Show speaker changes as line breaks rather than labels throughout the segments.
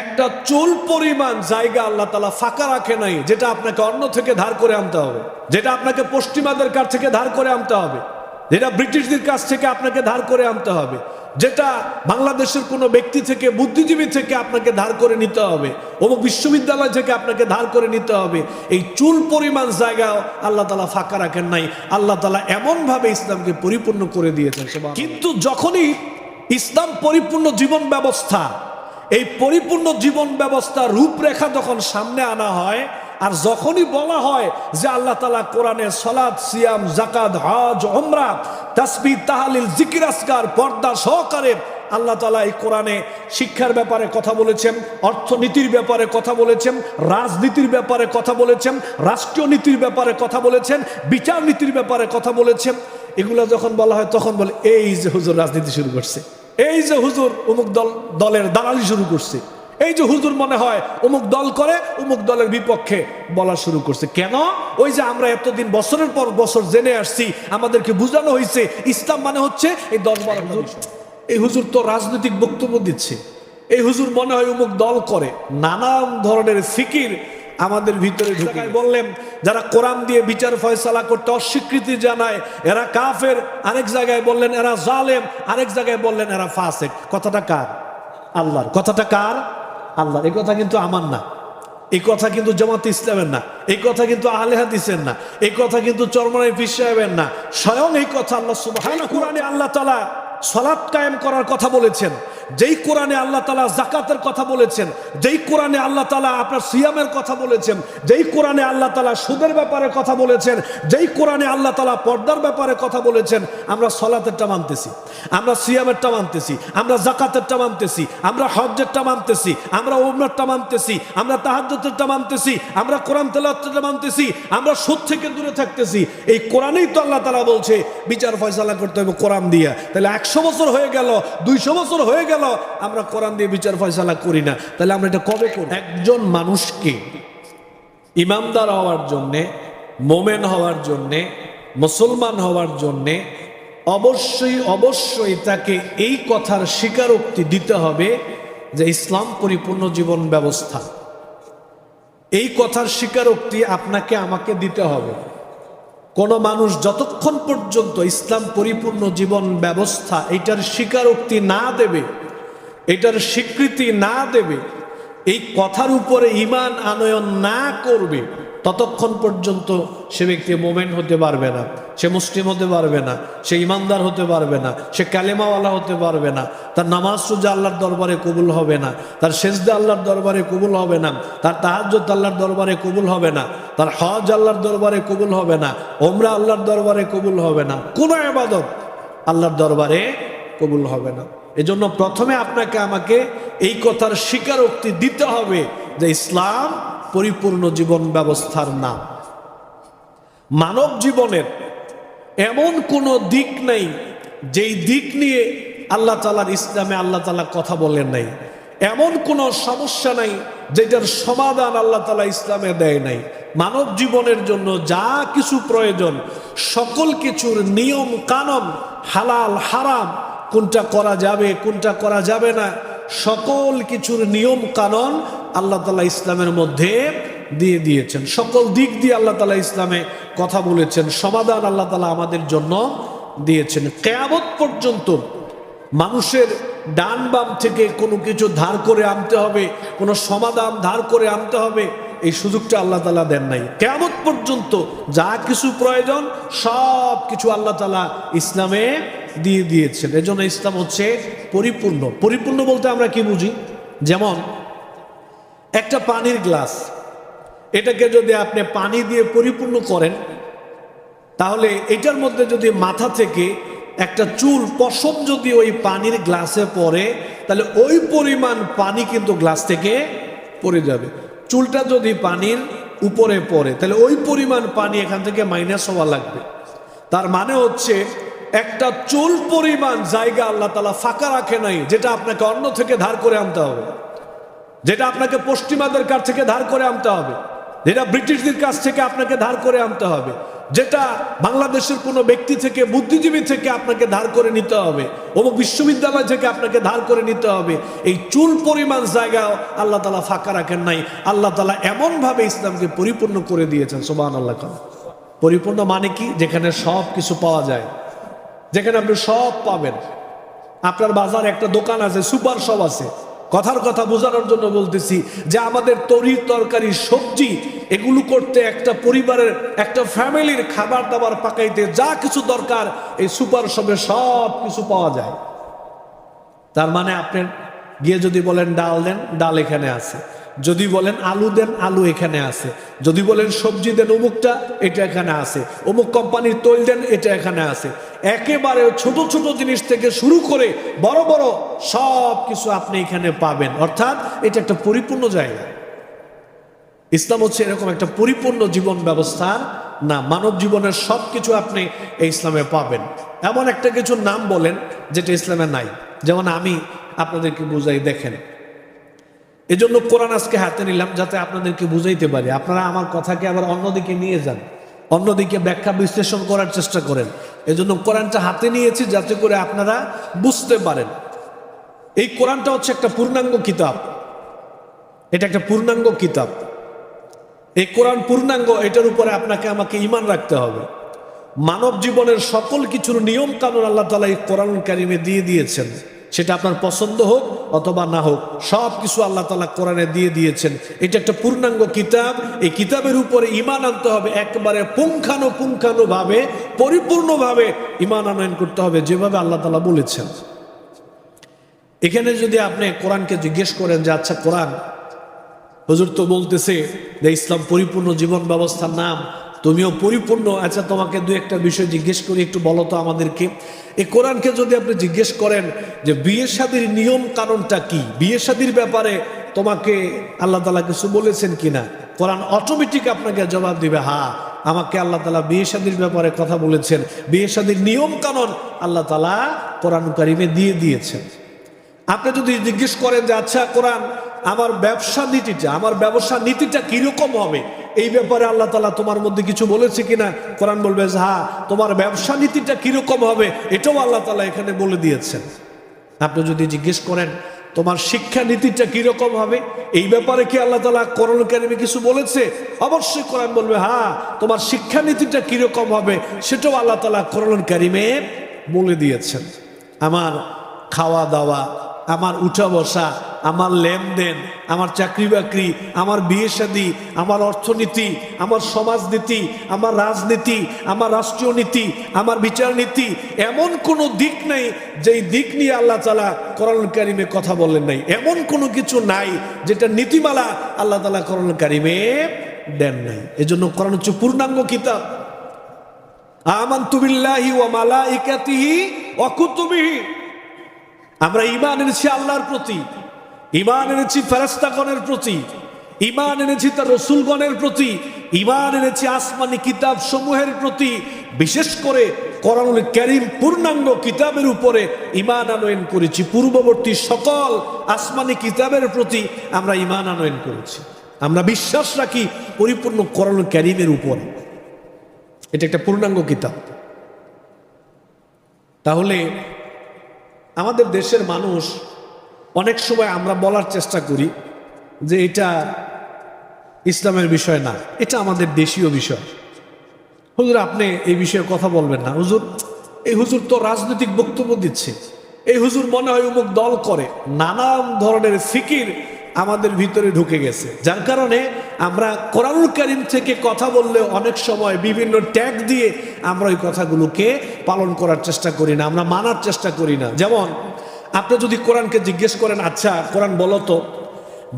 একটা চুল পরিমাণ জায়গা আল্লাহ তালা ফাঁকা রাখে নাই, যেটা আপনাকে অন্য থেকে ধার করে আনতে হবে, যেটা আপনাকে পশ্চিমাদের কাছ থেকে ধার করে আনতে হবে, যেটা ব্রিটিশদের কাছ থেকে আপনাকে ধার করে আনতে হবে, যেটা বাংলাদেশের কোনো ব্যক্তি থেকে, বুদ্ধিজীবী থেকে আপনাকে ধার করে নিতে হবে, অমুক বিশ্ববিদ্যালয় থেকে আপনাকে ধার করে নিতে হবে, এই চুল পরিমাণ জায়গা আল্লাহ তালা ফাঁকা রাখেন নাই, আল্লাহ তালা এমনভাবে ইসলামকে পরিপূর্ণ করে দিয়েছেন কিন্তু যখনই ইসলাম পরিপূর্ণ জীবন ব্যবস্থা এই পরিপূর্ণ জীবন ব্যবস্থার রূপরেখা যখন সামনে আনা হয়, আর যখনই বলা হয় যে আল্লাহ তালা কোরআনে সলাদ সিয়াম জাকাত হজ ওমরা তাসবি, তাহালিল জিকির আসকার পর্দা সহকারে আল্লাহ তালা এই কোরআনে শিক্ষার ব্যাপারে কথা বলেছেন, অর্থনীতির ব্যাপারে কথা বলেছেন, রাজনীতির ব্যাপারে কথা বলেছেন, রাষ্ট্রীয় নীতির ব্যাপারে কথা বলেছেন, বিচার নীতির ব্যাপারে কথা বলেছেন। এগুলো যখন বলা হয়, তখন বলে, এই যে হুজুর রাজনীতি শুরু করছে। এই যে হুজুর অমুক দল দলের দালালি শুরু করছে। এই যে হুজুর মনে হয় অমুক দল করে অমুক দলের বিপক্ষে বলা শুরু করছে। কেন? ওই যে আমরা এতদিন বছরের পর বছর জেনে আসছি আমাদেরকে বোঝানো হয়েছে ইসলাম মানে হচ্ছে এই দল বারো হুজুর এই হুজুর তো রাজনৈতিক বক্তব্য দিচ্ছে। এই হুজুর মনে হয় অমুক দল করে। নানান ধরনের ফিকির আমাদের ভিতরে ঢুকে বললেন যারা কোরআন দিয়ে বিচার ফয়সালা করতে অস্বীকৃতি জানায় এরা কাফের। আরেক জায়গায় বললেন এরা জালেম। আরেক জায়গায় বললেন এরা ফাসেক। কথাটা কার? আল্লাহর। কথাটা কার? আল্লাহর। এই কথা কিন্তু আমার না। এই কথা কিন্তু জামাত ইসলামের না। এই কথা কিন্তু আহলে হাদিসের না। এই কথা কিন্তু চরমনাই পীর সাহেবের না। স্বয়ং এই কথা আল্লাহ সুবহানাহু কোরআনে আল্লাহ তাআলা সালাত কায়েম করার কথা বলেছেন। যেই কোরআনে আল্লাহ তালা জাকাতের কথা বলেছেন, যেই কোরআনে আল্লাহ তালা আপনার সিয়ামের কথা বলেছেন, যেই কোরআনে আল্লাহ তালা সুদের ব্যাপারে কথা বলেছেন, যেই কোরআনে আল্লাহ তালা পর্দার ব্যাপারে কথা বলেছেন, আমরা সলাতেরটা মানতেছি, আমরা সিয়ামেরটা মানতেছি, আমরা জাকাতেরটা মানতেছি, আমরা হজ্জেরটা মানতেছি, আমরা ওমরারটা মানতেছি, আমরা তাহাজ্জতেরটা মানতেছি, আমরা কোরআন তেলাওয়াতটা মানতেছি, আমরা সুদ থেকে দূরে থাকতেছি। এই কোরআনেই তো আল্লাহ তালা বলছে, বিচার ফয়সালা করতে হবে কোরআন দিয়া। তাহলে একশো বছর হয়ে গেল, দুইশো বছর হয়ে গেল, আমরা কোরআন দিয়ে বিচার ফয়সালা করি না। তাহলে আমরা এটা কবে করি একজন মানুষকে ইমামদার হওয়ার জন্যে, মোমেন হওয়ার জন্যে, মুসলমান হওয়ার জন্যে অবশ্যই অবশ্যই তাকে এই কথার স্বীকারোক্তি দিতে হবে যে ইসলাম পরিপূর্ণ জীবন ব্যবস্থা। এই কথার স্বীকারোক্তি আপনাকে, আমাকে দিতে হবে। কোনো মানুষ যতক্ষণ পর্যন্ত ইসলাম পরিপূর্ণ জীবন ব্যবস্থা এটার স্বীকারোক্তি না দেবে, এটার স্বীকৃতি না দেবে, এই কথার উপরে ইমান আনয়ন না করবে ততক্ষণ পর্যন্ত সে ব্যক্তি মোমেন্ট হতে পারবে না, সে মুসলিম হতে পারবে না, সে ইমানদার হতে পারবে না, সে ক্যালেমাওয়ালা হতে পারবে না, তার নামাজ সুজা আল্লাহর দরবারে কবুল হবে না, তার সেজদা আল্লাহর দরবারে কবুল হবে না, তার তাহাজ্জত আল্লাহর দরবারে কবুল হবে না, তার হজ আল্লাহর দরবারে কবুল হবে না, ওমরা আল্লাহর দরবারে কবুল হবে না, কোনো আবাদত আল্লাহর দরবারে কবুল হবে না। এজন্য প্রথমে আপনাকে আমাকে এই কথার স্বীকারোক্তি দিতে হবে যে ইসলাম পরিপূর্ণ জীবন ব্যবস্থার নাম। মানব জীবনের এমন কোনো দিক নেই, যেই দিক নিয়ে আল্লাহ তালার ইসলামে আল্লাহ তালা কথা বলেন নাই। এমন কোনো সমস্যা নাই, যেটার সমাধান আল্লাহ তালা ইসলামে দেয় নাই। মানব জীবনের জন্য যা কিছু প্রয়োজন, সকল কিছুর নিয়ম কানন হালাল, হারাম, কোনটা করা যাবে, কোনটা করা যাবে না, সকল কিছুর নিয়ম কানন আল্লাহ তালা ইসলামের মধ্যে দিয়ে দিয়েছেন। সকল দিক দিয়ে আল্লাহ তালা ইসলামে কথা বলেছেন, সমাধান আল্লাহ তালা আমাদের জন্য দিয়েছেন। কেয়ামত পর্যন্ত মানুষের ডান বাম থেকে কোনো কিছু ধার করে আনতে হবে, কোনো সমাধান ধার করে আনতে হবে, এই সুযোগটা আল্লাহ তালা দেন নাই। কেমন পর্যন্ত যা কিছু প্রয়োজন, সব কিছু আল্লাহ তালা ইসলামে দিয়ে দিয়েছেন। এজন্য ইসলাম হচ্ছে পরিপূর্ণ। পরিপূর্ণ বলতে আমরা কি বুঝি? যেমন একটা পানির গ্লাস। এটাকে যদি আপনি পানি দিয়ে পরিপূর্ণ করেন, তাহলে এটার মধ্যে যদি মাথা থেকে একটা চুল পশম যদি ওই পানির গ্লাসে পড়ে, তাহলে ওই পরিমাণ পানি কিন্তু গ্লাস থেকে পড়ে যাবে। চুলটা যদি পানির উপরে পড়ে, তাহলে ওই পরিমাণ পানি এখান থেকে মাইনাস হওয়া লাগবে। তার মানে হচ্ছে একটা চুল পরিমাণ জায়গা আল্লাহ তালা ফাঁকা রাখে নাই, যেটা আপনাকে অন্য থেকে ধার করে আনতে হবে। যেটা আপনাকে পশ্চিমাদের কাছ থেকে ধার করে আনতে হবে। যেটা ব্রিটিশদের কাছ থেকে আপনাকে ধার করে আনতে হবে। যেটা বাংলাদেশের কোনো ব্যক্তি থেকে, বুদ্ধিজীবী থেকে আপনাকে ধার করে নিতে হবে অমুক বিশ্ববিদ্যালয় থেকে আপনাকে ধার করে নিতে হবে। এই চুল পরিমাণ জায়গা আল্লাহ তালা ফাঁকা রাখেন নাই। আল্লাহ তালা এমনভাবে ইসলামকে পরিপূর্ণ করে দিয়েছেন সোবান আল্লাহ খান পরিপূর্ণ মানে কি? যেখানে সব কিছু পাওয়া যায়। যেখানে আপনি সব পাবেন। আপনার বাজার একটা দোকান আছে, সুপার সব আছে। কথার কথা বোঝানোর জন্য বলতেছি যে আমাদের তরি তরকারি, সবজি, এগুলো করতে একটা পরিবারের, একটা ফ্যামিলির খাবার দাবার পাকাইতে যা কিছু দরকার, এই সুপার শপে সব কিছু পাওয়া যায়। তার মানে আপনি গিয়ে যদি বলেন ডাল দেন, ডাল এখানে আছে। যদি বলেন আলু দেন আলু এখানে আছে। যদি বলেন সবজি দেন অমুকটা, এটা এখানে আছে। অমুক কোম্পানির তৈল দেন, এটা এখানে আছে। একেবারে ছোট ছোট জিনিস থেকে শুরু করে বড় বড় সব কিছু আপনি এখানে পাবেন। অর্থাৎ এটা একটা পরিপূর্ণ জায়গা। ইসলাম হচ্ছে এরকম একটা পরিপূর্ণ জীবন ব্যবস্থা না মানব জীবনের সব কিছু আপনি এই ইসলামে পাবেন। এমন একটা কিছু নাম বলেন যেটা ইসলামে নাই। যেমন আমি আপনাদেরকে বুঝাই, দেখেন এজন্য কোরআন আজকে হাতে নিলাম যাতে আপনাদেরকে বুঝাইতে পারি। আপনারা আমার কথাকে আবার অন্যদিকে নিয়ে যান। অন্যদিকে ব্যাখ্যা বিশ্লেষণ করার চেষ্টা করেন। এজন্য কোরআনটা হাতে নিয়েছি যাতে করে আপনারা বুঝতে পারেন। এই কোরআনটা হচ্ছে একটা পূর্ণাঙ্গ কিতাব। এটা একটা পূর্ণাঙ্গ কিতাব। এই কোরআন পূর্ণাঙ্গ, এটার উপরে আপনাকে আমাকে ইমান রাখতে হবে। মানব জীবনের সকল কিছুর নিয়ম কানুন আল্লাহ তালা এই কোরআন কারিমে দিয়ে দিয়েছেন। সেটা আপনার পছন্দ হোক অথবা না হোক সব কিছু আল্লাহ তালা কোরআনে দিয়ে দিয়েছেন। এটা একটা পূর্ণাঙ্গ কিতাব। এই কিতাবের উপরে ইমান আনতে হবে একবারে পুঙ্খানো পুঙ্খানো ভাবে পরিপূর্ণভাবে ইমান আনয়ন করতে হবে, যেভাবে আল্লাহ তালা বলেছেন। এখানে যদি আপনি কোরআনকে জিজ্ঞেস করেন যে আচ্ছা কোরআন? হুজুর তো বলতেছে যে, ইসলাম পরিপূর্ণ জীবন ব্যবস্থার নাম তুমিও পরিপূর্ণ। আচ্ছা তোমাকে দু একটা বিষয় জিজ্ঞেস করি, একটু বলো তো আমাদেরকে। এই কোরআনকে যদি আপনি জিজ্ঞেস করেন যে বিয়ে শাদির নিয়ম কারণটা কি? বিয়ে শাদির ব্যাপারে তোমাকে আল্লাহ তালা কিছু বলেছেন কিনা? কোরআন অটোমেটিক আপনাকে জবাব দিবে, হা, আমাকে আল্লাহ তালা বিয়ে শাদির ব্যাপারে কথা বলেছেন। বিয়ে শাদির নিয়ম কানুন আল্লাহ তালা কোরআন কারিমে দিয়ে দিয়েছেন। আপনি যদি জিজ্ঞেস করেন যে আচ্ছা কোরআন, আমার ব্যবসা নীতিটা, আমার ব্যবসা নীতিটা কীরকম হবে? এই ব্যাপারে আল্লাহ তালা তোমার মধ্যে কিছু বলেছে কিনা? কোরআন বলবে যে হ্যাঁ তোমার ব্যবসা নীতিটা কীরকম হবে? এটাও আল্লাহ তালা এখানে বলে দিয়েছেন। আপনি যদি জিজ্ঞেস করেন, তোমার শিক্ষা নীতিটা কীরকম হবে? এই ব্যাপারে কি আল্লাহ তালা করণ কারিমে কিছু বলেছে? অবশ্যই কোরআন বলবে হ্যাঁ তোমার শিক্ষা নীতিটা কীরকম হবে? সেটাও আল্লাহ তালা করণ কারিমে বলে দিয়েছেন। আমার খাওয়া দাওয়া, আমার উঠা বসা আমার লেনদেন, আমার চাকরি বাকরি আমার বিয়ে শাদী আমার অর্থনীতি, আমার সমাজনীতি, আমার রাজনীতি, আমার রাষ্ট্রীয় নীতি, আমার বিচার নীতি, এমন কোনো দিক নেই যেই দিক নিয়ে আল্লাহ তালা করণ কারিমে কথা বলেন নাই। এমন কোনো কিছু নাই যেটা নীতিমালা আল্লাহ তালা করণ কারিমে দেন নাই। এজন্য করণ হচ্ছে পূর্ণাঙ্গ কিতাব। আমরা ইমান এনেছি আল্লাহর প্রতি। ইমান এনেছি ফেরাস্তাগণের প্রতি, ইমান এনেছি তার রসুলগণের প্রতি, ইমান এনেছি আসমানি কিতাব সমূহের প্রতি, বিশেষ করে কোরআনুল ক্যারিম পূর্ণাঙ্গ কিতাবের উপরে ইমান আনয়ন করেছি। পূর্ববর্তী সকল আসমানি কিতাবের প্রতি আমরা ইমান আনয়ন করেছি। আমরা বিশ্বাস রাখি পরিপূর্ণ কোরআনুল ক্যারিমের উপরে। এটা একটা পূর্ণাঙ্গ কিতাব। তাহলে আমাদের দেশের মানুষ অনেক সময় আমরা বলার চেষ্টা করি যে এটা ইসলামের বিষয় না, এটা আমাদের দেশীয় বিষয়। হুজুর, আপনি এই বিষয়ে কথা বলবেন না। হুজুর, এই হুজুর তো রাজনৈতিক বক্তব্য দিচ্ছে। এই হুজুর মনে হয় অমুক দল করে। নানান ধরনের ফিকির আমাদের ভিতরে ঢুকে গেছে। যার কারণে আমরা কোরআনুল করিম থেকে কথা বললে অনেক সময় বিভিন্ন ট্যাগ দিয়ে আমরা ওই কথাগুলোকে পালন করার চেষ্টা করি না, আমরা মানার চেষ্টা করি না। যেমন আপনি যদি কোরআনকে জিজ্ঞেস করেন আচ্ছা কোরআন বলো তো,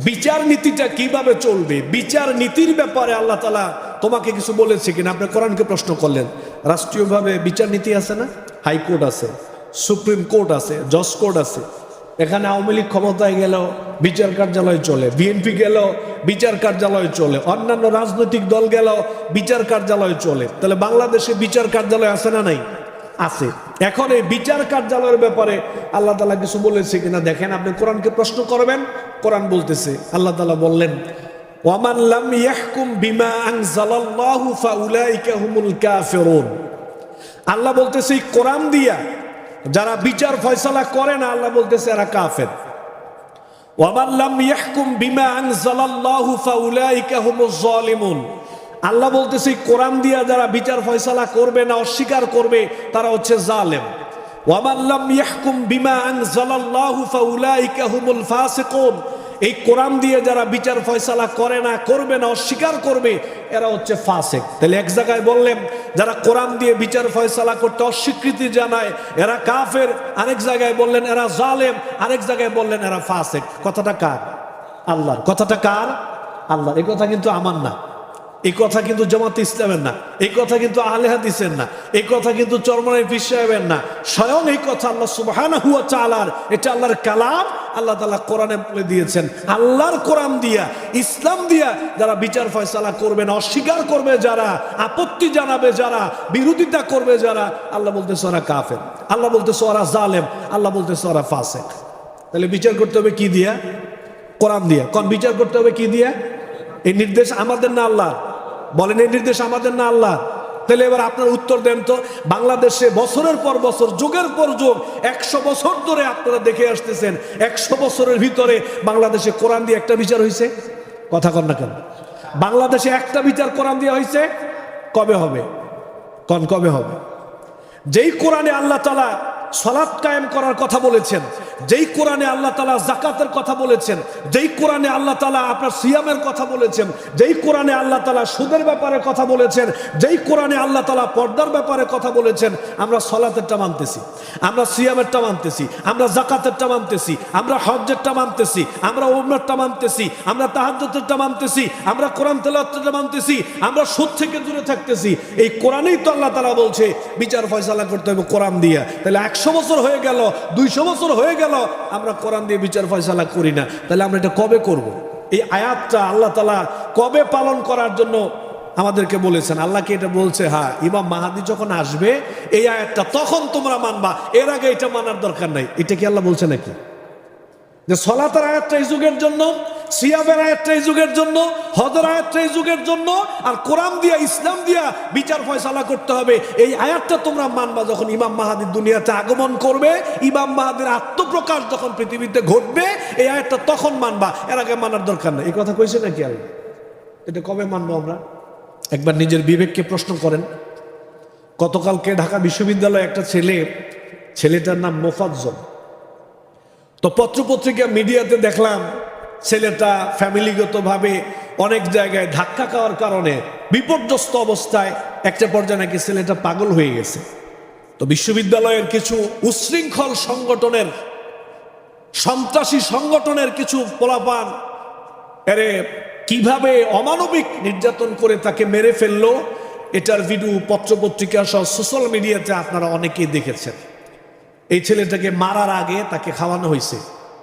বিচার নীতিটা কীভাবে চলবে? বিচার নীতির ব্যাপারে আল্লাহ তালা তোমাকে কিছু বলেছে কিনা? আপনি কোরআনকে প্রশ্ন করলেন। রাষ্ট্রীয়ভাবে বিচার নীতি আছে না? হাইকোর্ট আছে, সুপ্রিম কোর্ট আছে, জজ কোর্ট আছে। এখানে আওয়ামী লীগ ক্ষমতায় গেল বিচার কার্যালয় চলে, বিএনপি গেল বিচার কার্যালয় চলে, অন্যান্য রাজনৈতিক দল গেল বিচার কার্যালয় চলে। তাহলে বাংলাদেশে বিচার কার্যালয় আছে না নাই? আছে। এখন এই বিচার কার্যালয়ের ব্যাপারে আল্লাহ তালা কিছু বলেছে কিনা দেখেন, আপনি কোরআনকে প্রশ্ন করবেন, কোরআন বলতেছে, আল্লাহ তালা বললেন, ওয়ামান লাম ইয়াহকুম বিমা আনজালাল্লাহু ফাউলাইকা হুমুল কাফিরুন। আল্লাহ বলতেছে, এই কোরআন দিয়া যারা বিচার ফয়সালা করে না, আল্লাহ বলতেছে, এরা কাফের। ওয়ামান লাম ইয়াহকুম বিমা আনজালাল্লাহু ফাউলাইকা হুমুজ জালিমুন। আল্লাহ বলতেছি, কোরআন দিয়া যারা বিচার ফয়সালা করবে না, অস্বীকার করবে, তারা হচ্ছে জালেম। ওয়ামান লাম ইয়াহকুম বিমা আনজালাল্লাহু ফাউলাইকা হুমুল ফাসিকুন। এই কোরআন দিয়ে যারা বিচার ফয়সালা করে না, করবে না, অস্বীকার করবে, এরা হচ্ছে ফাসেক। তাহলে এক জায়গায় বললেন, যারা কোরআন দিয়ে বিচার ফয়সালা করতে অস্বীকৃতি জানায়, এরা কাফের। আরেক জায়গায় বললেন, এরা জালেম। আরেক জায়গায় বললেন, এরা ফাসেক। কথাটা কার? আল্লাহর। কথাটা কার? আল্লাহ এই কথা কিন্তু আমার না। এই কথা কিন্তু জামাত ইসলামের না, এই কথা কিন্তু আহলে হাদিসের না, এই কথা কিন্তু চরমনের পীর সাহেবের না। স্বয়ং এই কথা আল্লাহ সুবহানাহু হুয়া চালার এটা আল্লাহর কালাম, আল্লাহ তালা কোরআনে বলে দিয়েছেন। আল্লাহর কোরআন দিয়া, ইসলাম দিয়া যারা বিচার ফয়সালা করবে না, অস্বীকার করবে যারা, আপত্তি জানাবে যারা, বিরোধিতা করবে যারা, আল্লাহ বলতেছে ওরা কাফের, আল্লাহ বলতেছে ওরা জালেম, আল্লাহ বলতেছে ওরা ফাসেক। তাহলে বিচার করতে হবে কি দিয়া? কোরআন দিয়া। কোন বিচার করতে হবে কি দিয়া? এই নির্দেশ আমাদের না আল্লাহ বলেন, এই নির্দেশ আমাদের না আল্লাহ। তাহলে এবার আপনার উত্তর দেন তো, বাংলাদেশে বছরের পর বছর, যুগের পর যুগ, একশো বছর ধরে আপনারা দেখে আসতেছেন, একশো বছরের ভিতরে বাংলাদেশে কোরআন দিয়ে একটা বিচার হয়েছে? কথা কন না কেন। বাংলাদেশে একটা বিচার কোরআন দিয়ে হয়েছে? কবে হবে? কন, কবে হবে? যেই কোরআনে আল্লাহ তালা সলাৎ কায়েম করার কথা বলেছেন যেই কোরআনে আল্লাহ তালা জাকাতের কথা বলেছেন, যেই কোরআনে আল্লাহ তালা আপনার সিয়ামের কথা বলেছেন, যেই কোরআনে আল্লাহ তালা সুদের ব্যাপারে কথা বলেছেন, যেই কোরআনে আল্লাহ তালা পর্দার ব্যাপারে কথা বলেছেন, আমরা সলাতেরটা মানতেছি, আমরা সিয়ামেরটা মানতেছি, আমরা জাকাতেরটা মানতেছি, আমরা হজ্জেরটা মানতেছি, আমরা ওমরারটা মানতেছি, আমরা তাহাজ্জতেরটা মানতেছি, আমরা কোরআন তেলাওয়াতটা মানতেছি, আমরা সুদ থেকে দূরে থাকতেছি। এই কোরআনেই তো আল্লাহ তালা বলছে, বিচার ফয়সালা করতে হবে কোরআন দিয়া। তাহলে একশো বছর হয়ে গেল, দুইশো বছর হয়ে গেল আমরা কোরআন দিয়ে বিচার ফয়সালা করি না। তাহলে আমরা এটা কবে করব। এই আয়াতটা আল্লাহ তালা কবে পালন করার জন্য আমাদেরকে বলেছেন? আল্লাহকে এটা বলছে? হ্যাঁ ইমাম মাহাদি যখন আসবে, এই আয়াতটা তখন তোমরা মানবা। এর আগে এটা মানার দরকার নাই। এটা কি আল্লাহ বলছে নাকি? যে সলাতার আয়াতটা এই যুগের জন্য সিয়াবের আয়াতটা এই যুগের জন্য, হজের আয়াতটা এই যুগের জন্য, আর কোরআন দিয়া, ইসলাম দিয়া বিচার ফয়সালা করতে হবে। এই আয়াতটা তোমরা মানবা যখন ইমাম মাহাদির দুনিয়াতে আগমন করবে, ইমাম মাহাদির আত্মপ্রকাশ যখন পৃথিবীতে ঘটবে, এই আয়াতটা তখন মানবা। এর আগে মানার দরকার নেই। এই কথা কইছে নাকি আর এটা কবে মানবো আমরা? একবার নিজের বিবেককে প্রশ্ন করেন। গতকালকে ঢাকা বিশ্ববিদ্যালয়ে একটা ছেলে, ছেলেটার নাম মোফাজ্জল। তো পত্রপত্রিকা মিডিয়াতে দেখলাম ছেলেটা ফ্যামিলিগতভাবে অনেক জায়গায় ধাক্কা খাওয়ার কারণে বিপর্যস্ত অবস্থায় একটা পর্যায়ে নাকি ছেলেটা পাগল হয়ে গেছে। তো বিশ্ববিদ্যালয়ের কিছু উচ্ছৃঙ্খল সংগঠনের, সন্ত্রাসী সংগঠনের কিছু পোলাপান, এরে কীভাবে অমানবিক নির্যাতন করে তাকে মেরে ফেলল, এটার ভিডিও পত্রপত্রিকা সহ সোশ্যাল মিডিয়াতে আপনারা অনেকেই দেখেছেন। এই ছেলেটাকে মারার আগে তাকে খাওয়ানো হয়েছে।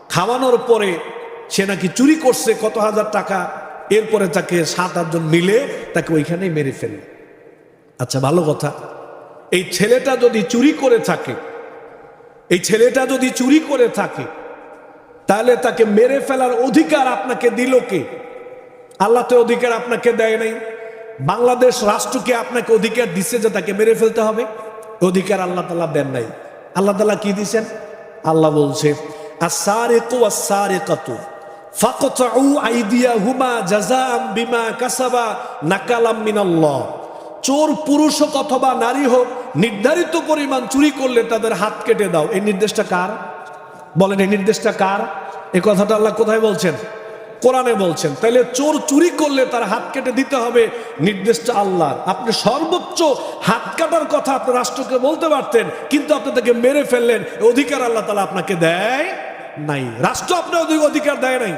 খাওয়ানোর পরে সে নাকি চুরি করছে কত হাজার টাকা, এরপরে তাকে সাত আটজন মিলে তাকে ওইখানেই মেরে ফেলে। আচ্ছা ভালো কথা। এই ছেলেটা যদি চুরি করে থাকে, এই ছেলেটা যদি চুরি করে থাকে, তাহলে তাকে মেরে ফেলার অধিকার আপনাকে দিল কে? আল্লাহ তো অধিকার আপনাকে দেয় নাই। বাংলাদেশ রাষ্ট্রকে আপনাকে অধিকার দিচ্ছে যে তাকে মেরে ফেলতে হবে। অধিকার আল্লাহ তালা দেন নাই। আল্লাহ তালা কি দিছেন? আল্লাহ বলছে আর জাযাআম বিমা কাসাবা নাকালাম মিনাল্লাহ চোর, পুরুষ হোক অথবা নারী হোক, নির্ধারিত পরিমাণ চুরি করলে তাদের হাত কেটে দাও। এই নির্দেশটা কার? বলেন, এই নির্দেশটা কার? এই কথাটা আল্লাহ কোথায় বলছেন? কোরআনে বলছেন। তাহলে চোর চুরি করলে তার হাত কেটে দিতে হবে নির্দেশটা আল্লাহ আপনি সর্বোচ্চ হাত কাটার কথা আপনি রাষ্ট্রকে বলতে পারতেন, কিন্তু আপনি তাকে মেরে ফেললেন অধিকার আল্লাহ তালা আপনাকে দেয়। নাই। রাষ্ট্র আপনার অধিক- অধিকার দেয় নাই।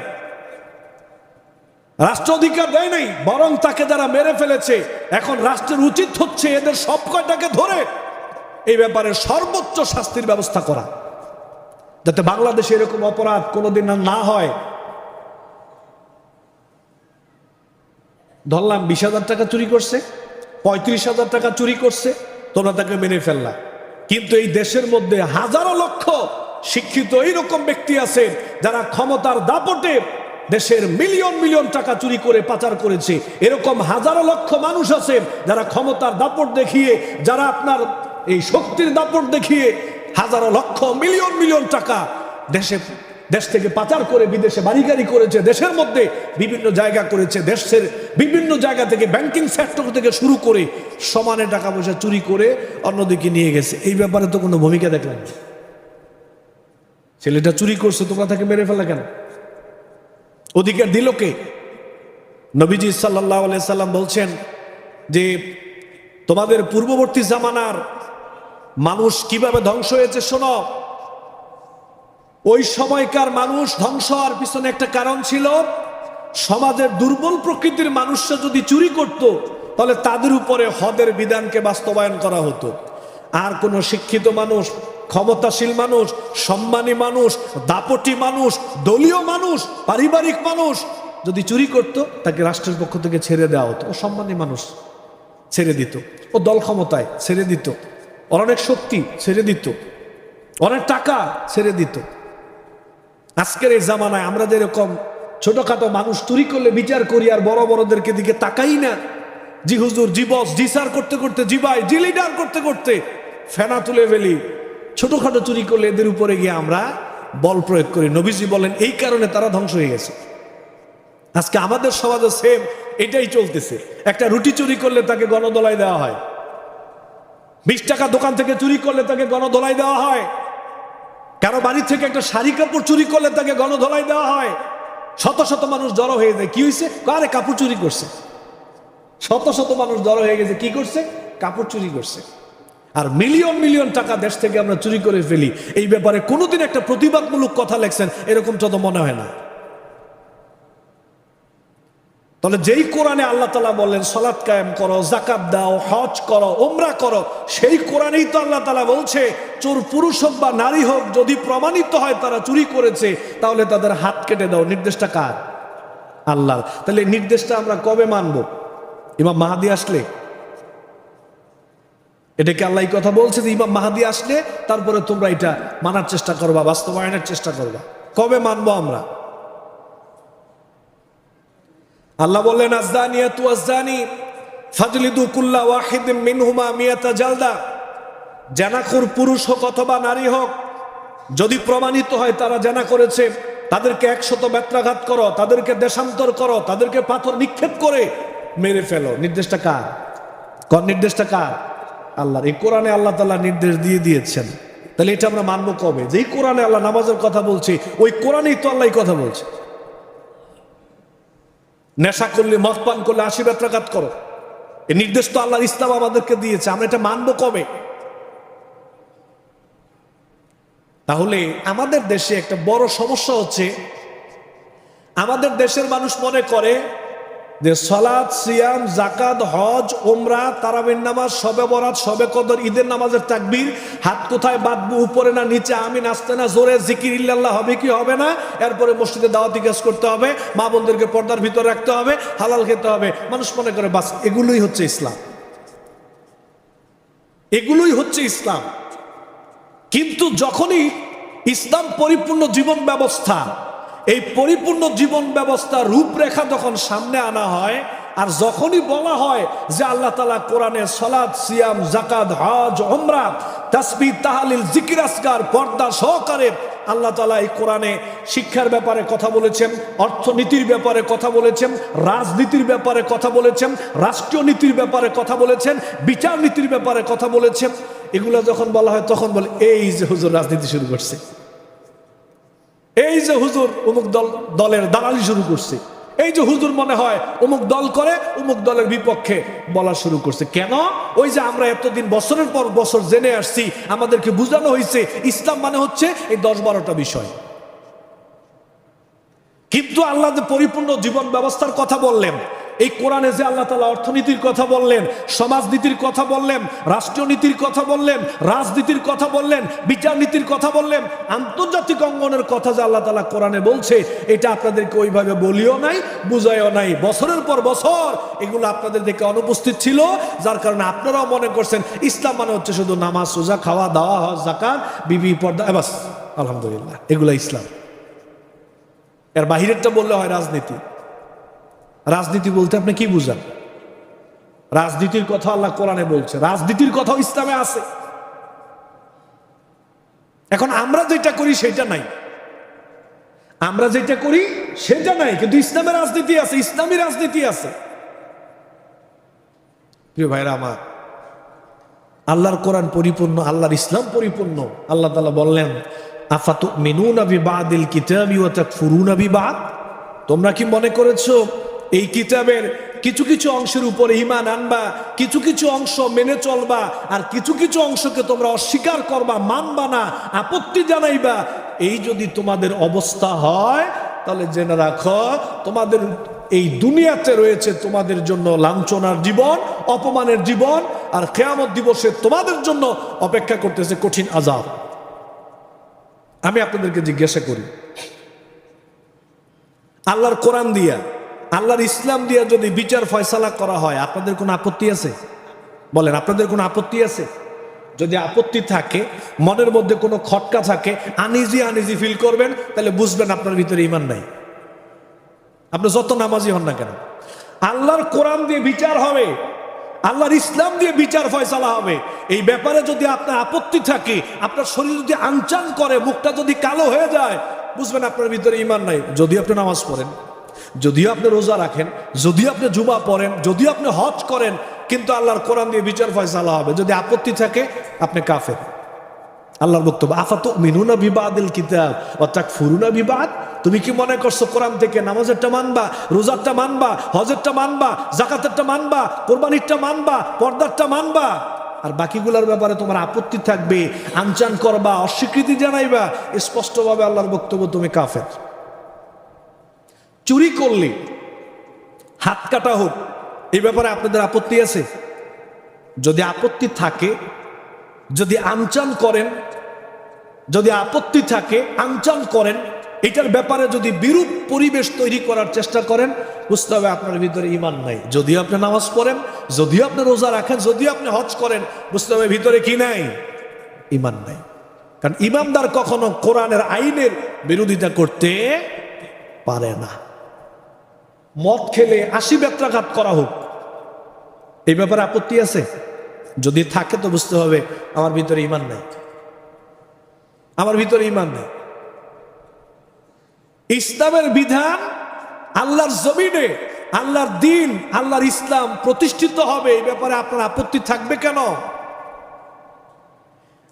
রাষ্ট্র অধিকার দেয় নাই, বরং তাকে যারা মেরে ফেলেছে, এখন রাষ্ট্রের উচিত হচ্ছে এদের সব কয়টাকে ধরে এই ব্যাপারে সর্বোচ্চ শাস্তির ব্যবস্থা করা। যাতে বাংলাদেশে এরকম অপরাধ কোনোদিন না হয়। ধরলাম বিশ হাজার টাকা চুরি করছে, পঁয়ত্রিশ হাজার টাকা চুরি করছে, তোমরা তাকে মেনে ফেললা। কিন্তু এই দেশের মধ্যে হাজারো লক্ষ শিক্ষিত এইরকম ব্যক্তি আছে যারা ক্ষমতার দাপটে দেশের মিলিয়ন মিলিয়ন টাকা চুরি করে পাচার করেছে এরকম হাজারো লক্ষ মানুষ আছে যারা ক্ষমতার দাপট দেখিয়ে, যারা আপনার এই শক্তির দাপট দেখিয়ে হাজারো লক্ষ, মিলিয়ন মিলিয়ন টাকা দেশে, দেশ থেকে পাচার করে বিদেশে বাড়ি গাড়ি করেছে, দেশের মধ্যে বিভিন্ন জায়গা করেছে, দেশের বিভিন্ন জায়গা থেকে ব্যাংকিং সেক্টর থেকে শুরু করে সমানে টাকা পয়সা চুরি করে অন্যদিকে নিয়ে গেছে এই ব্যাপারে তো কোনো ভূমিকা দেখলাম না। ছেলেটা চুরি করছে, তোমরা তাকে মেরে ফেলা কেন? অধিকার দিল কে? নবীজি সাল্লাহ সাল্লাম বলছেন যে, তোমাদের পূর্ববর্তী জামানার মানুষ কীভাবে ধ্বংস হয়েছে শোনো। ওই সময়কার মানুষ ধ্বংস হওয়ার পিছনে একটা কারণ ছিল, সমাজের দুর্বল প্রকৃতির মানুষরা যদি চুরি করত, তাহলে তাদের উপরে হদের বিধানকে বাস্তবায়ন করা হতো। আর কোনো শিক্ষিত মানুষ, ক্ষমতাশীল মানুষ সম্মানী মানুষ, দাপটি মানুষ, দলীয় মানুষ, পারিবারিক মানুষ যদি চুরি করত, তাকে রাষ্ট্রের পক্ষ থেকে ছেড়ে দেওয়া হতো। ও সম্মানী মানুষ ছেড়ে দিত। ও দল ক্ষমতায় ছেড়ে দিত। ওর অনেক শক্তি ছেড়ে দিত। অনেক টাকা ছেড়ে দিত। আজকের এই জামানায় আমরা যেরকম ছোটখাটো মানুষ চুরি করলে বিচার করি আর বড় বড়দেরকে দিকে তাকাই না, জি হুজুর, জি বস, জি স্যার করতে করতে, জি ভাই, জি লিডার করতে করতে ফেনা তুলে ফেলি। ছোটখাটো চুরি করলে এদের উপরে গিয়ে আমরা বল প্রয়োগ করি। নবীজি বলেন, এই কারণে তারা ধ্বংস হয়ে গেছে। আজকে আমাদের সমাজে সেম এটাই চলতেছে। একটা রুটি চুরি করলে তাকে গণদোলাই দেওয়া হয়। বিশ টাকা দোকান থেকে চুরি করলে তাকে গণদোলাই দেওয়া হয়। কারও বাড়ি থেকে একটা শাড়ি কাপড় চুরি করলে তাকে গণধোলাই দেওয়া হয়। শত শত মানুষ জড়ো হয়ে যায়। কি হয়েছে কারে কাপড় চুরি করছে। শত শত মানুষ জড়ো হয়ে গেছে। কি করছে? কাপড় চুরি করছে। আর মিলিয়ন মিলিয়ন টাকা দেশ থেকে আমরা চুরি করে ফেলি। এই ব্যাপারে কোনোদিন একটা প্রতিবাদমূলক কথা লেখছেন, এরকমটা তো মনে হয় না। তাহলে যেই কোরআনে আল্লাহ তালা বললেন সলাৎ কায়েম করো জাকাত দাও, হজ করো ওমরা করো, সেই কোরআনেই তো আল্লাহ তালা বলছে, চোর পুরুষ হোক বা নারী হোক, যদি প্রমাণিত হয় তারা চুরি করেছে, তাহলে তাদের হাত কেটে দাও। নির্দেশটা কার? আল্লাহ তাহলে নির্দেশটা আমরা কবে মানব? ইমাম মাহাদি আসলে এটাকে আল্লাহ কথা বলছে যে ইমাম মাহাদি আসলে তারপরে তোমরা এটা মানার চেষ্টা করবা, বাস্তবায়নের চেষ্টা করবা। কবে মানবো আমরা? আল্লাহ বললেন আজদানিয়া তু আজদানি ফাজলিদু কুল্লা ওয়াহিদ মিনহুমা মিয়াতা জালদা। জানাখুর পুরুষ হোক অথবা নারী হোক, যদি প্রমাণিত হয় তারা জানা করেছে, তাদেরকে একশত ব্যত্রাঘাত করো, তাদেরকে দেশান্তর করো, তাদেরকে পাথর নিক্ষেপ করে মেরে ফেলো। নির্দেশটা কার? কর নির্দেশটা কার? আল্লাহ এই কোরআনে আল্লাহ তালা নির্দেশ দিয়ে দিয়েছেন। তাহলে এটা আমরা মানবো কবে? যেই কোরআনে আল্লাহ নামাজের কথা বলছি, ওই কোরআনেই তো আল্লাহ কথা বলছে। নেশা করলে, মদ পান করলে আশি ব্যত্রাঘাত করো। এই নির্দেশ তো আল্লাহর ইসলাম আমাদেরকে দিয়েছে, আমরা এটা মানবো কবে? তাহলে আমাদের দেশে একটা বড় সমস্যা হচ্ছে, আমাদের দেশের মানুষ মনে করে যে সলাদ সিয়াম জাকাত হজ ওমরা তারাবির নামাজ, সবে বরাত, সবে কদর, ঈদের নামাজের তাকবির, হাত কোথায় বাঁধবো, উপরে না নিচে, আমি নাচতে না জোরে, জিকির ইল্লাল্লাহ হবে কি হবে না? এরপরে মসজিদে দাওয়াতি কাজ করতে হবে মা বোনদেরকে পর্দার ভিতরে রাখতে হবে, হালাল খেতে হবে। মানুষ মনে করে, বাস, এগুলোই হচ্ছে ইসলাম। এগুলোই হচ্ছে ইসলাম। কিন্তু যখনই ইসলাম পরিপূর্ণ জীবন ব্যবস্থা এই পরিপূর্ণ জীবন ব্যবস্থা রূপরেখা যখন সামনে আনা হয়, আর যখনই বলা হয় যে আল্লাহ তালা কোরআনে সলাদ সিয়াম জাকাত হজ ওমরা তাসবি তাহালিল জিকির আসকার পর্দা সহকারে আল্লাহ তালা এই কোরআনে শিক্ষার ব্যাপারে কথা বলেছেন, অর্থনীতির ব্যাপারে কথা বলেছেন, রাজনীতির ব্যাপারে কথা বলেছেন, রাষ্ট্রীয় নীতির ব্যাপারে কথা বলেছেন, বিচার নীতির ব্যাপারে কথা বলেছেন। এগুলো যখন বলা হয়, তখন বলে, এই যে হুজুর রাজনীতি শুরু করছে। এই যে হুজুর অমুক দল, দলের দালালি শুরু করছে। এই যে হুজুর মনে হয় অমুক দল করে অমুক দলের বিপক্ষে বলা শুরু করছে। কেন? ওই যে আমরা এতদিন বছরের পর বছর জেনে আসছি, আমাদেরকে বোঝানো হয়েছে, ইসলাম মানে হচ্ছে এই দশ বারোটা বিষয়। কিন্তু আল্লাহ পরিপূর্ণ জীবন ব্যবস্থার কথা বললেন এই কোরআনে যে আল্লাহ তালা অর্থনীতির কথা বললেন, সমাজনীতির কথা বললেন, রাষ্ট্রনীতির কথা বললেন, রাজনীতির কথা বললেন বিচার নীতির কথা বললেন, আন্তর্জাতিক অঙ্গনের কথা যে আল্লাহ তালা কোরআনে বলছে, এটা আপনাদেরকে ওইভাবে বলিও নাই বুঝাইও নাই। বছরের পর বছর এগুলো আপনাদের দেখে অনুপস্থিত ছিল, যার কারণে আপনারাও মনে করছেন, ইসলাম মানে হচ্ছে শুধু নামাজ সোজা খাওয়া, দাওয়া, হজ জাকাত বিবি, পর্দা বাস, আলহামদুলিল্লাহ, এগুলো ইসলাম। এর বাহিরেরটা বললে হয় রাজনীতি। রাজনীতি বলতে আপনি কি বুঝান? রাজনীতির কথা আল্লাহ কোরআনে বলছে, রাজনীতির কথাও ইসলামে আছে। এখন আমরা যেটা করি সেটা নাই। আমরা যেটা করি সেটা নাই, কিন্তু ইসলামের রাজনীতি আছে, ইসলামী রাজনীতি আছে। প্রিয় ভাইরা আমার, আল্লাহর কোরআন পরিপূর্ণ, আল্লাহর ইসলাম পরিপূর্ণ। আল্লাহ তালা বললেন আফাতু মিনুন আবি বাদিল কিতাবি ওয়া তাকফুরুন আবি বাদ তোমরা কি মনে করেছ এই কিতাবের কিছু কিছু অংশের উপরে ইমান আনবা, কিছু কিছু অংশ মেনে চলবা, আর কিছু কিছু অংশকে তোমরা অস্বীকার করবা, মানবা না, আপত্তি জানাইবা। এই যদি তোমাদের অবস্থা হয়, তাহলে জেনে রাখো, তোমাদের এই দুনিয়াতে রয়েছে তোমাদের জন্য লাঞ্ছনার জীবন, অপমানের জীবন, আর কেয়ামত দিবসে তোমাদের জন্য অপেক্ষা করতেছে কঠিন আজাব আমি আপনাদেরকে জিজ্ঞাসা করি, আল্লাহর কোরআন দিয়া আল্লাহর ইসলাম দিয়ে যদি বিচার ফয়সালা করা হয়, আপনাদের কোনো আপত্তি আছে? বলেন, আপনাদের কোনো আপত্তি আছে? যদি আপত্তি থাকে, মনের মধ্যে কোনো খটকা থাকে, আনিজি আনিজি ফিল করবেন, তাহলে বুঝবেন আপনার ভিতরে ইমান নাই। আপনি যত নামাজি হন না কেন? আল্লাহর কোরআন দিয়ে বিচার হবে, আল্লাহর ইসলাম দিয়ে বিচার ফয়সালা হবে। এই ব্যাপারে যদি আপনার আপত্তি থাকে, আপনার শরীর যদি আনচান করে, মুখটা যদি কালো হয়ে যায়, বুঝবেন আপনার ভিতরে ইমান নাই। যদি আপনি নামাজ পড়েন। যদিও আপনি রোজা রাখেন, যদিও আপনি জুমা পড়েন, যদিও আপনি হজ করেন, কিন্তু আল্লাহর কোরআন দিয়ে বিচার ফয়সালা হবে। যদি আপত্তি থাকে, আপনি কাফের। আল্লাহর বক্তব্য আফাত মিনুনা বিবাদিল কিতাব? অর্থাৎ, ফুরুনা বিবাদ? তুমি কি মনে করছ, কোরআন থেকে নামাজেরটা মানবা, রোজারটা মানবা, হজেরটা মানবা, জাকাতেরটা মানবা, কোরবানিরটা মানবা, পর্দারটা মানবা? আর বাকিগুলোর ব্যাপারে তোমার আপত্তি থাকবে, আনচান করবা, অস্বীকৃতি জানাইবা, স্পষ্টভাবে আল্লাহর বক্তব্য তুমি কাফের। চুরি করলে, হাত কাটা হোক, এই ব্যাপারে আপনাদের আপত্তি আছে? যদি আপত্তি থাকে, যদি আনচান করেন, যদি আপত্তি থাকে, আনচান করেন, এটার ব্যাপারে যদি বিরূপ পরিবেশ তৈরি করার চেষ্টা করেন, বুঝতে হবে আপনার ভিতরে ইমান নাই। যদিও আপনি নামাজ পড়েন, যদিও আপনি রোজা রাখেন, যদিও আপনি হজ করেন, বুঝতে হবে ভিতরে কি নাই? ইমান নাই। কারণ ইমানদার কখনো কোরআনের আইনের বিরোধিতা করতে পারে না। মদ খেলে আশি বেত্রাঘাত করা হোক। এই ব্যাপারে আপত্তি আছে? যদি থাকে তো বুঝতে হবে আমার ভিতরে ইমান নেই। আমার ভিতরে ইমান নেই। ইসলামের বিধান আল্লাহর জমিনে, আল্লাহর দিন, আল্লাহর ইসলাম প্রতিষ্ঠিত হবে, এই ব্যাপারে আপনার আপত্তি থাকবে কেন?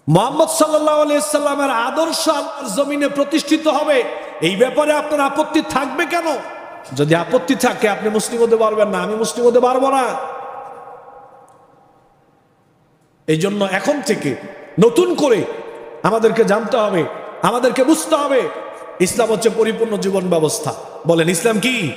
মোহাম্মদ সাল্লামের আদর্শ আল্লাহর জমিনে প্রতিষ্ঠিত হবে, এই ব্যাপারে আপনার আপত্তি থাকবে কেন? যদি আপত্তি থাকে, আপনি মুসলিম হতে পারবেন না, আমি মুসলিম হতে পারব না। এই জন্য এখন থেকে নতুন করে আমাদেরকে জানতে হবে, আমাদেরকে বুঝতে হবে, ইসলাম হচ্ছে পরিপূর্ণ জীবন ব্যবস্থা। বলেন, ইসলাম কি?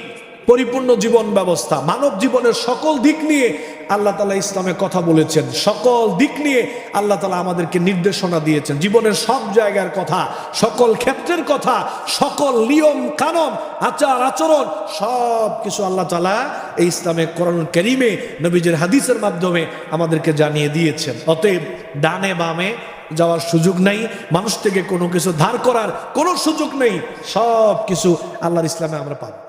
পরিপূর্ণ জীবন ব্যবস্থা। মানব জীবনের সকল দিক নিয়ে আল্লাহ তালা ইসলামে কথা বলেছেন। সকল দিক নিয়ে আল্লাহ তালা আমাদেরকে নির্দেশনা দিয়েছেন। জীবনের সব জায়গার কথা, সকল ক্ষেত্রের কথা, সকল নিয়ম, কানন, আচার, আচরণ, সব কিছু আল্লাহ তালা এই ইসলামে করণ করিমে, নবীজের হাদিসের মাধ্যমে আমাদেরকে জানিয়ে দিয়েছেন। অতএব ডানে বামে যাওয়ার সুযোগ নেই, মানুষ থেকে কোনো কিছু ধার করার কোনো সুযোগ নেই, সব কিছু আল্লাহর ইসলামে আমরা পাবো।